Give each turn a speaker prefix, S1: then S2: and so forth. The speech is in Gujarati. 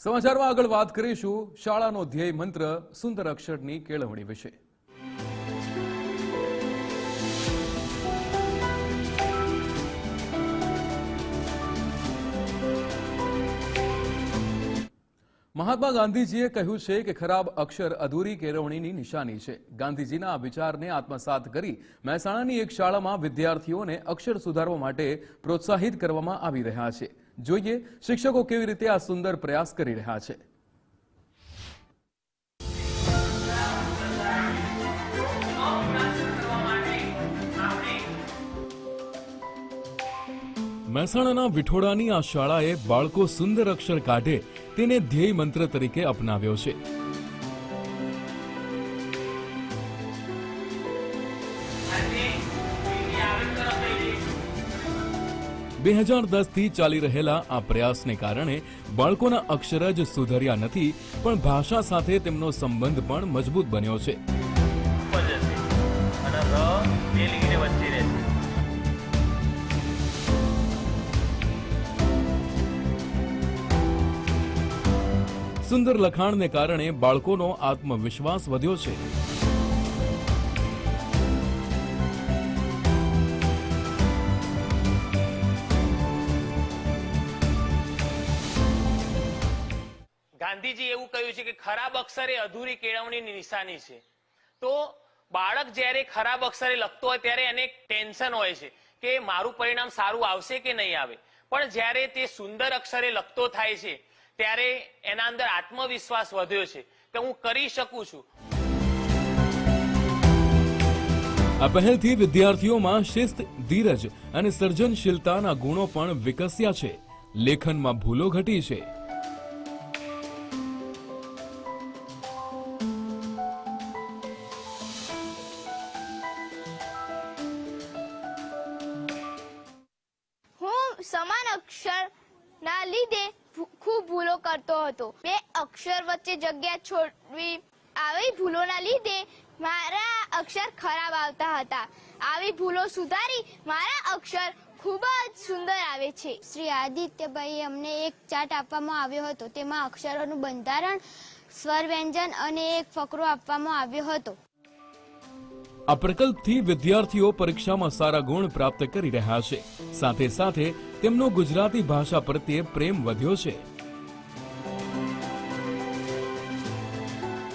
S1: સમાચારમાં આગળ વાત કરીશું. શાળાનો ધ્યેય મંત્ર સુંદર અક્ષરની કેળવણી વિશે. મહાત્મા ગાંધીજીએ કહ્યું છે કે ખરાબ અક્ષર અધૂરી કેળવણીની નિશાની છે. ગાંધીજીના આ વિચારને આત્મસાત કરી મહેસાણાની એક શાળામાં વિદ્યાર્થીઓને અક્ષર સુધારવા માટે પ્રોત્સાહિત કરવામાં આવી રહ્યા છે. જોઈએ શિક્ષકો કેવી રીતે આ સુંદર પ્રયાસ કરી રહ્યા છે. મહેસાણાના વિઠોડાની આ શાળાએ બાળકો સુંદર અક્ષર કાઢે તેને ધ્યેય મંત્ર તરીકે અપનાવ્યો છે. બે હજાર દસથી ચાલી રહેલા આ પ્રયાસને કારણે બાળકોના અક્ષર જ સુધર્યા નથી, પણ ભાષા સાથે તેમનો સંબંધ પણ મજબૂત બન્યો છે. સુંદર લખાણને કારણે બાળકોનો આત્મવિશ્વાસ વધ્યો છે.
S2: ગાંધીજી એવું કહ્યું છે કે ખરાબ અક્ષર એ અધૂરી કેળવણીની નિશાની છે. તો બાળક જ્યારે ખરાબ અક્ષરે લખતો હોય ત્યારે એને ટેન્શન હોય છે કે મારું પરિણામ સારું આવશે કે નહીં આવે. પણ જ્યારે તે સુંદર અક્ષરે લખતો થાય છે, ત્યારે એના અંદર આત્મવિશ્વાસ વધ્યો છે કે હું કરી શકું છું.
S1: આ પહેલથી વિદ્યાર્થીઓમાં શિસ્ત, ધીરજ અને સર્જનશીલતાના ગુણો પણ વિકસ્યા છે. લેખનમાં ભૂલો ઘટી છે.
S3: અક્ષરના લીધે ખૂબ ભૂલો કરતો હતો. બે અક્ષર વચ્ચે જગ્યા છોડવી આવી ભૂલોના લીધે મારા અક્ષર ખરાબ આવતા હતા. આવી ભૂલો સુધારી મારા અક્ષર ખૂબ જ સુંદર આવે છે. શ્રી આદિત્યભાઈ અમને એક ચાર્ટ આપવામાં આવ્યો હતો. તેમાં અક્ષરોનું બંધારણ સ્વર વ્યંજન અને એક ફકરો આપવામાં આવ્યો હતો.
S1: આ પ્રકલ્પથી વિદ્યાર્થીઓ પરીક્ષામાં સારા ગુણ પ્રાપ્ત કરી રહ્યા છે. સાથે સાથે તેમનો ગુજરાતી ભાષા પ્રત્યે પ્રેમ વધ્યો છે.